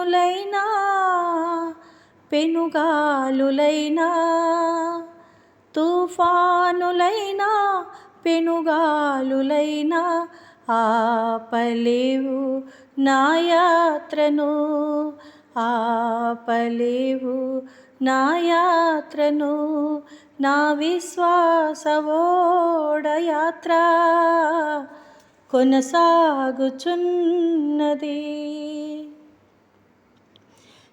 పెనులైనా పెనుగాలులైనా తుఫానులైనా పెనుగాలులైనా ఆపలేవు నా యాత్రను ఆపలేవు నా యాత్రను నా విశ్వాసవోడయాత్ర కొనసాగుచున్నది.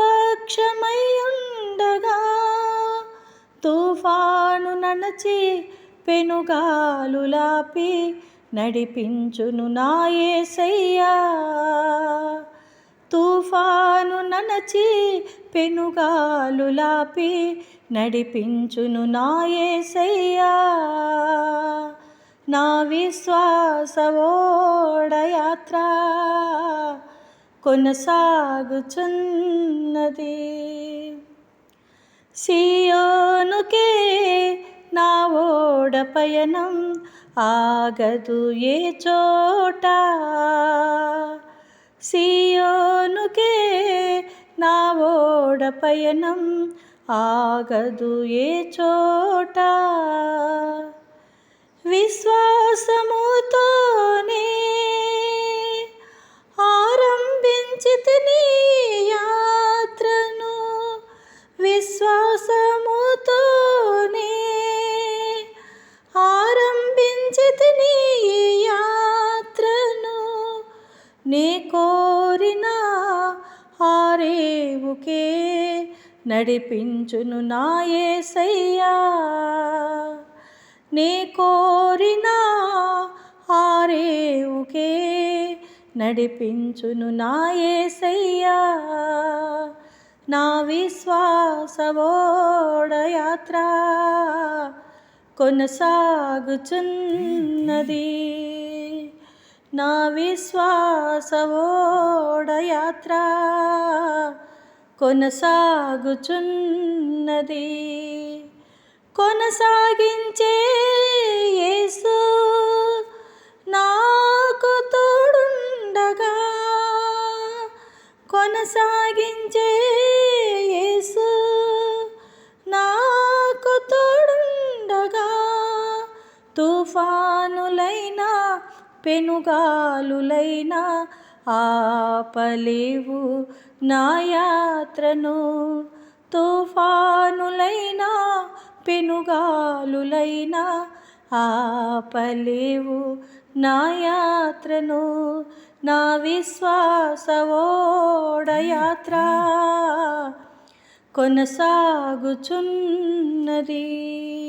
నా పక్షమై ఉండగా తుఫాను నడచి పెనుగాలులాపి నడిపించును నాయేసయ్యా తుఫాను ననచి పెనుగాలులాపి నడిపించును నా యేసయ్యా నా కొనసాగుచున్నది. సియోనుకే నా ఓడ పయనం ఆగదు ఏ చోట. సియోనుకే నా ఓడ పయనం ఆగదు ఏ చోట. విశ్వాసము నీవుకే నడిపించును నా యేసయ్యా నే కోరిన ఆరేవుకే నడిపించును నా యేసయ్యా నా విశ్వాసవోడయాత్ర కొనసాగుచున్నది. నా విశ్వాసవోడయాత్ర కొనసాగుచున్నది. కొనసాగించే యేసు నాకు తోడుండగా. కొనసాగించే యేసు నాకు తోడుండగా. తుఫానులైనా పెనుగాలులైనా ఆపలేవు నా యాత్రను. తుఫానులైనా పెనుగాలులైనా ఆపలేవు నా యాత్రను. నా విశ్వాసవోడయాత్ర కొనసాగుచున్నది.